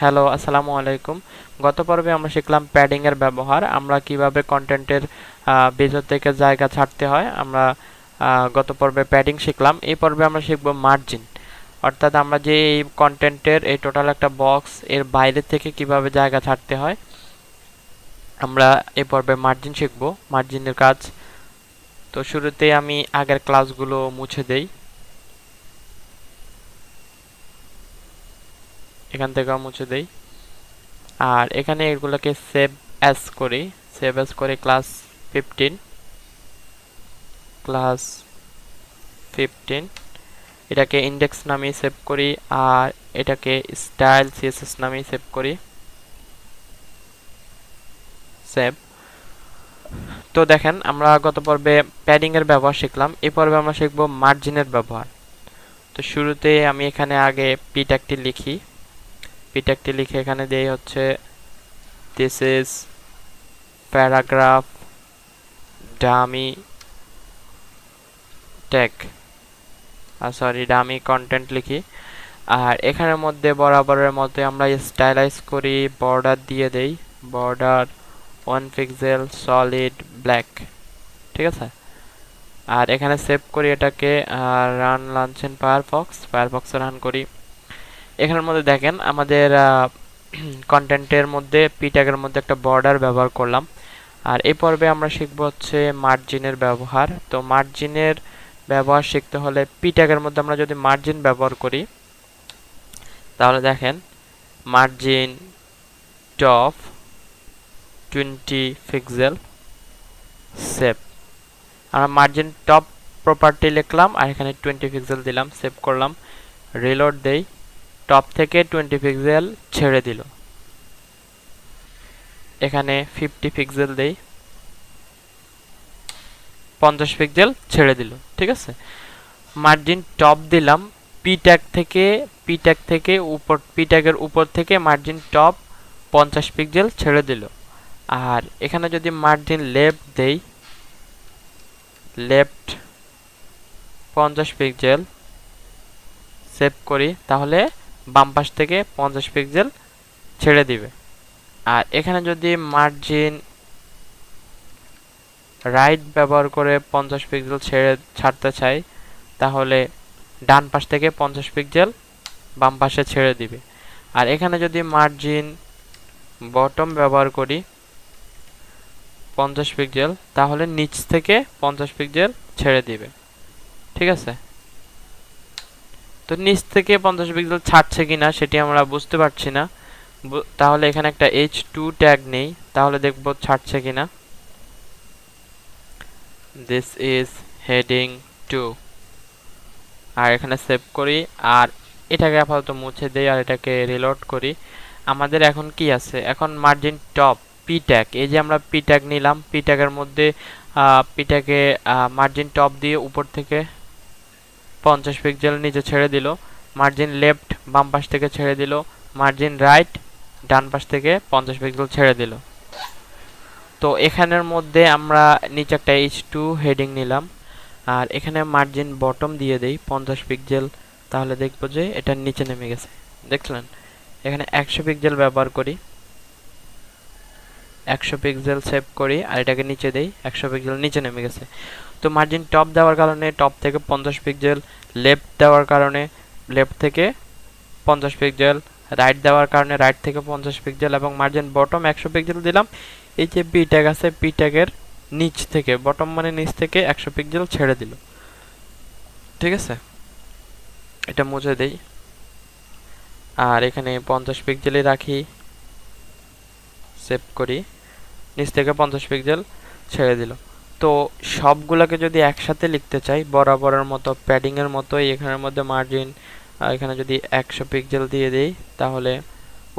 Hello আসসালামু আলাইকুম। গত পর্বে আমরা শিখলাম প্যাডিং এর ব্যবহার, আমরা কীভাবে কন্টেন্টের ভিতর থেকে জায়গা ছাড়তে হয়, আমরা গত পর্বে প্যাডিং শিখলাম, এই পর্বে আমরা শিখব মার্জিন অর্থাৎ আমরা যে এই কন্টেন্টের এই টোটাল একটা বক্স এর বাইরে থেকে কীভাবে জায়গা ছাড়তে হয়, আমরা এই পর্বে মার্জিন শিখব। মার্জিনের কাজ, তো শুরুতেই আমি আগের ক্লাসগুলো মুছে দেই। এখান থেকেও মুছে দেই। আর এখানে এগুলোকে সেভ অ্যাস করি। সেভ অ্যাস করে ক্লাস ফিফটিন ক্লাস ফিফটিন এটাকে ইন্ডেক্স নামে সেভ করি আর এটাকে স্টাইল সিএসএস নামে সেভ করি। সেভ তো দেখেন, আমরা গত পর্বে প্যাডিংয়ের ব্যবহার শিখলাম। এই পর্বে আমরা শিখব মার্জিনের ব্যবহার। তো শুরুতে আমি এখানে আগে পিট একটি পিটাকটি লিখে এখানে দেই হচ্ছে is paragraph dummy tech sorry dummy content লিখি। আর এখানের মধ্যে বরাবরের মধ্যে আমরা স্টাইলাইজ করি বর্ডার দিয়ে দেই। Border one pixel solid black ঠিক আছে? আর এখানে সেভ করি এটাকে রান লাঞ্চেন ফায়ারফক্স ফায়ারফক্সে রান করি। এখানের মধ্যে দেখেন, আমাদের কন্টেন্টের মধ্যে পি ট্যাগের মধ্যে একটা বর্ডার ব্যবহার করলাম। আর এই পর্বে আমরা শিখব হচ্ছে মার্জিনের ব্যবহার। তো মার্জিনের ব্যবহার শিখতে হলে পি ট্যাগের মধ্যে আমরা যদি মার্জিন ব্যবহার করি, তাহলে দেখেন margin top twenty pixel save আমরা মার্জিন টপ প্রপার্টি লিখলাম আর এখানে টোয়েন্টি পিক্সেল দিলাম সেভ করলাম। রিলোড দেই। টপ থেকে টোয়েন্টি পিক্সেল ছেড়ে দিল। এখানে ফিফটি পিক্সেল দেই। পঞ্চাশ পিক্সেল ছেড়ে দিল, ঠিক আছে? মার্জিন টপ দিলাম পি থেকে পি থেকে উপর পি উপর থেকে মার্জিন টপ পঞ্চাশ পিক্সেল ছেড়ে দিল। আর এখানে যদি মার্জিন লেফট দেই, লেফট পঞ্চাশ পিক্সেল সেভ করি, তাহলে বাম পাশ থেকে পঞ্চাশ পিক্সেল ছেড়ে দিবে। আর এখানে যদি মার্জিন রাইট ব্যবহার করে পঞ্চাশ পিক্সেল ছেড়ে ছাড়তে চাই, তাহলে ডান পাশ থেকে পঞ্চাশ পিক্সেল বাম পাশে ছেড়ে দিবে। আর এখানে যদি মার্জিন বটম ব্যবহার করি পঞ্চাশ পিক্সেল তাহলে নিচ থেকে পঞ্চাশ পিক্সেল ছেড়ে দিবে। ঠিক আছে? তো নিচ থেকে পঞ্চাশ পিক্সেল ছাড়ছে কিনা সেটি আমরা বুঝতে পারছি না। তাহলে এখানে একটা এইচ টু ট্যাগ নেই, তাহলে দেখব ছাড়ছে কিনা। দিস ইজ হেডিং টু আর এখানে সেভ করি, আর এটাকে আপাতত মুছে দেই, আর এটাকে রিলোড করি। আমাদের এখন কি আছে? এখন মার্জিন টপ পি ট্যাগ এই যে আমরা পি ট্যাগ নিলাম পি ট্যাগের মধ্যে পি ট্যাগে মার্জিন টপ দিয়ে উপর থেকে পঞ্চাশ পিক্সেল নিচে ছেড়ে দিল। মার্জিন লেফট বাম পাশ থেকে ছেড়ে দিল। মার্জিন রাইট ডান পাশ থেকে পঞ্চাশ পিক্সেল ছেড়ে দিল। তো এখানের মধ্যে আমরা নিচে একটা এইচ হেডিং নিলাম। আর এখানে মার্জিন বটম দিয়ে দেই পঞ্চাশ পিক্সেল তাহলে দেখব যে এটা নিচে নেমে গেছে। দেখলেন? এখানে একশো পিক্সেল ব্যবহার করি। একশো পিক্সেল সেভ করি আর এটাকে নিচে দেই। একশো পিক্সেল নিচে নেমে গেছে। তো মার্জিন টপ দেওয়ার কারণে টপ থেকে পঞ্চাশ পিক্সেল লেফট দেওয়ার কারণে লেফট থেকে পঞ্চাশ পিক্সেল রাইট দেওয়ার কারণে রাইট থেকে পঞ্চাশ পিক্সেল এবং মার্জিন বটম একশো পিক্সেল দিলাম। এই যে পি ট্যাগ আছে পি ট্যাগের নিচ থেকে বটম মানে নিচ থেকে একশো পিক্সেল ছেড়ে দিল। ঠিক আছে? এটা মুছে দেই। আর এখানে পঞ্চাশ পিক্সেলই রাখি। সেভ করি। নিচ থেকে পঞ্চাশ পিক্সেল ছেড়ে দিল। তো সবগুলোকে যদি একসাথে লিখতে চাই, বরাবরের মতো, প্যাডিংয়ের মতোই এখানের মধ্যে মার্জিন এখানে যদি একশো পিক্সেল দিয়ে দিই, তাহলে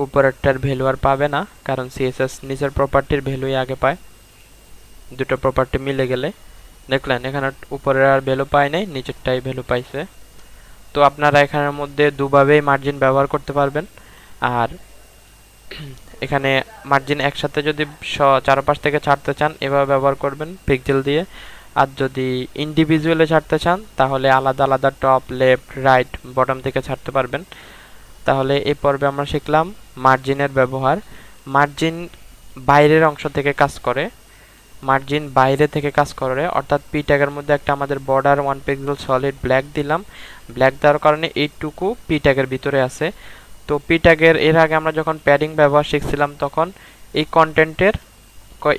উপরেরটার ভ্যালু আর পাবে না, কারণ সিএসএস নিচের প্রপার্টির ভ্যালুই আগে পায়। দুটো প্রপার্টি মিলে গেলে। দেখলেন, এখানে উপরের আর ভ্যালু পায় নাই, নিচেরটাই ভ্যালু পাইছে। তো আপনারা এখানের মধ্যে দুভাবেই মার্জিন ব্যবহার করতে পারবেন। আর এখানে মার্জিন একসাথে যদি চারপাশ থেকে ছাড়তে চান, এভাবে ব্যবহার করবেন পিক্সেল দিয়ে। আর যদি ইন্ডিভিজুয়ালি ছাড়তে চান, তাহলে আলাদা আলাদা টপ লেফট রাইট বটম থেকে ছাড়তে পারবেন। তাহলে এই পর্বে আমরা শিখলাম মার্জিনের ব্যবহার। মার্জিন বাইরের অংশ থেকে কাজ করে মার্জিন বাইরে থেকে কাজ করে। অর্থাৎ পি ট্যাগের মধ্যে একটা আমাদের border one pixel solid black দিলাম। ব্ল্যাক দেওয়ার কারণে এইটুকু পি ট্যাগের ভিতরে আছে। তো পি ট্যাগের এর আগে আমরা যখন প্যাডিং ব্যবহার শিখছিলাম তখন এই কন্টেন্টের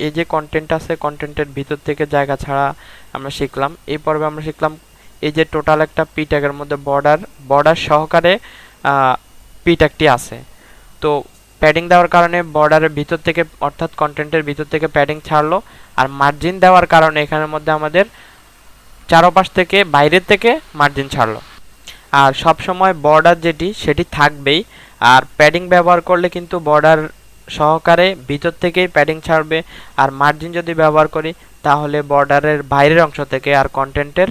এই যে কন্টেন্ট আছে, কন্টেন্টের ভিতর থেকে জায়গা ছাড়া আমরা শিখলাম। এই পর্বে আমরা শিখলাম এই যে টোটাল একটা পি ট্যাগের মধ্যে বর্ডার বর্ডার সহকারে পি ট্যাগটি আছে। তো প্যাডিং দেওয়ার কারণে বর্ডারের ভিতর থেকে, অর্থাৎ কন্টেন্টের ভিতর থেকে প্যাডিং ছাড়লো আর মার্জিন দেওয়ার কারণে এখানের মধ্যে আমাদের চারোপাশ থেকে বাইরের থেকে মার্জিন ছাড়লো। আর সব সময় বর্ডার যেটি, সেটি থাকবেই। আর প্যাডিং ব্যবহার করলে কিন্তু বর্ডার সহকারে ভিতর থেকেই প্যাডিং ছাড়বে। আর মার্জিন যদি ব্যবহার করি, তাহলে বর্ডারের বাইরের অংশ থেকে আর কন্টেন্টের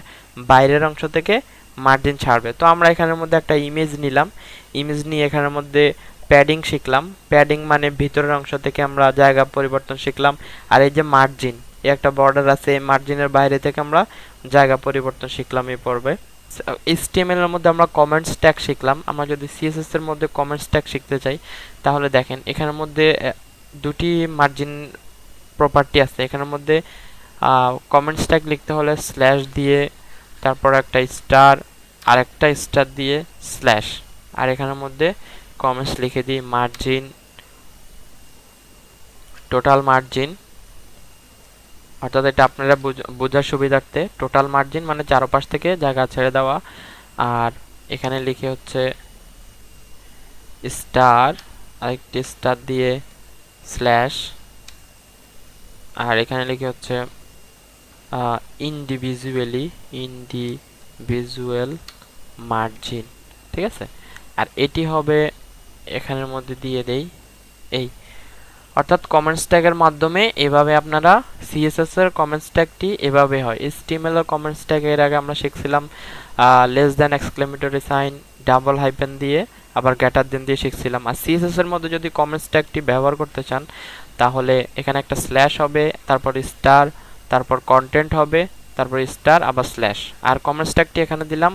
বাইরের অংশ থেকে মার্জিন ছাড়বে। তো আমরা এখানের মধ্যে একটা ইমেজ নিলাম। ইমেজ নিয়ে এখানের মধ্যে প্যাডিং শিখলাম। প্যাডিং মানে ভিতরের অংশ থেকে আমরা জায়গা পরিবর্তন শিখলাম। আর এই যে মার্জিন একটা বর্ডার আছে মার্জিনের বাইরে থেকে আমরা জায়গা পরিবর্তন শিখলাম এই পর্বে। এইচটিএমএল এর মধ্যে আমরা কমেন্টস ট্যাগ শিখলাম। আমরা যদি সিএসএস এর মধ্যে কমেন্টস ট্যাগ শিখতে চাই, তাহলে দেখেন, এখানের মধ্যে দুটি মার্জিন প্রপার্টি আছে। এখানের মধ্যে কমেন্টস ট্যাগ লিখতে হলে স্ল্যাশ দিয়ে, তারপর একটা স্টার আর একটা স্টার দিয়ে স্ল্যাশ আর এখানের মধ্যে কমেন্টস লিখে দিই মার্জিন টোটাল মার্জিন অর্থাৎ এটা আপনারা বোঝার সুবিধার্থে টোটাল মার্জিন মানে চারপাশ থেকে জায়গা ছেড়ে দেওয়া। আর এখানে লিখে হচ্ছে স্টার আরেকটি স্টার দিয়ে স্ল্যাশ আর এখানে লিখে হচ্ছে ইন্ডিভিজুয়ালি ইন্ডিভিজুয়াল মার্জিন ঠিক আছে? আর এটি হবে এখানের মধ্যে দিয়ে দেই, এই। অর্থাৎ কমেন্টস ট্যাগের মাধ্যমে এভাবে আপনারা সিএসএস এর কমেন্টস ট্যাগটি এভাবে হয়। এসটিএমএল এর কমেন্টস ট্যাগ এর আগে আমরা শিখছিলাম less than exclamatory sign double hyphen দিয়ে, আবার গ্যাটার দেন দিয়ে শিখছিলাম। আর সিএসএস এর মধ্যে যদি কমেন্টস ট্যাগটি ব্যবহার করতে চান, তাহলে এখানে একটা স্ল্যাশ হবে, তারপর স্টার তারপর কন্টেন্ট হবে, তারপর স্টার আবার স্ল্যাশ আর কমেন্টস ট্যাগটি এখানে দিলাম।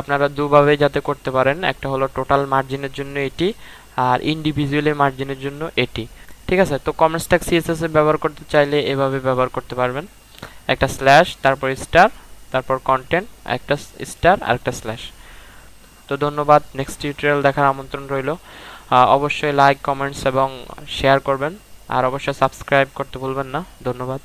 আপনারা দুভাবে যাতে করতে পারেন, একটা হলো টোটাল মার্জিনের জন্য এটি, আর ইন্ডিভিজুয়ালি মার্জিনের জন্য এটি। ঠিক আছে? তো কমেন্টস ট্যাগ সিএসএস ব্যবহার করতে চাইলে এভাবে ব্যবহার করতে পারবেন। একটা স্ল্যাশ তারপর স্টার তারপর কন্টেন্ট একটা স্টার আর একটা স্ল্যাশ তো ধন্যবাদ। নেক্সট টিউটোরিয়াল দেখার আমন্ত্রণ রইল। অবশ্যই লাইক কমেন্টস এবং শেয়ার করবেন। আর অবশ্যই সাবস্ক্রাইব করতে ভুলবেন না। ধন্যবাদ।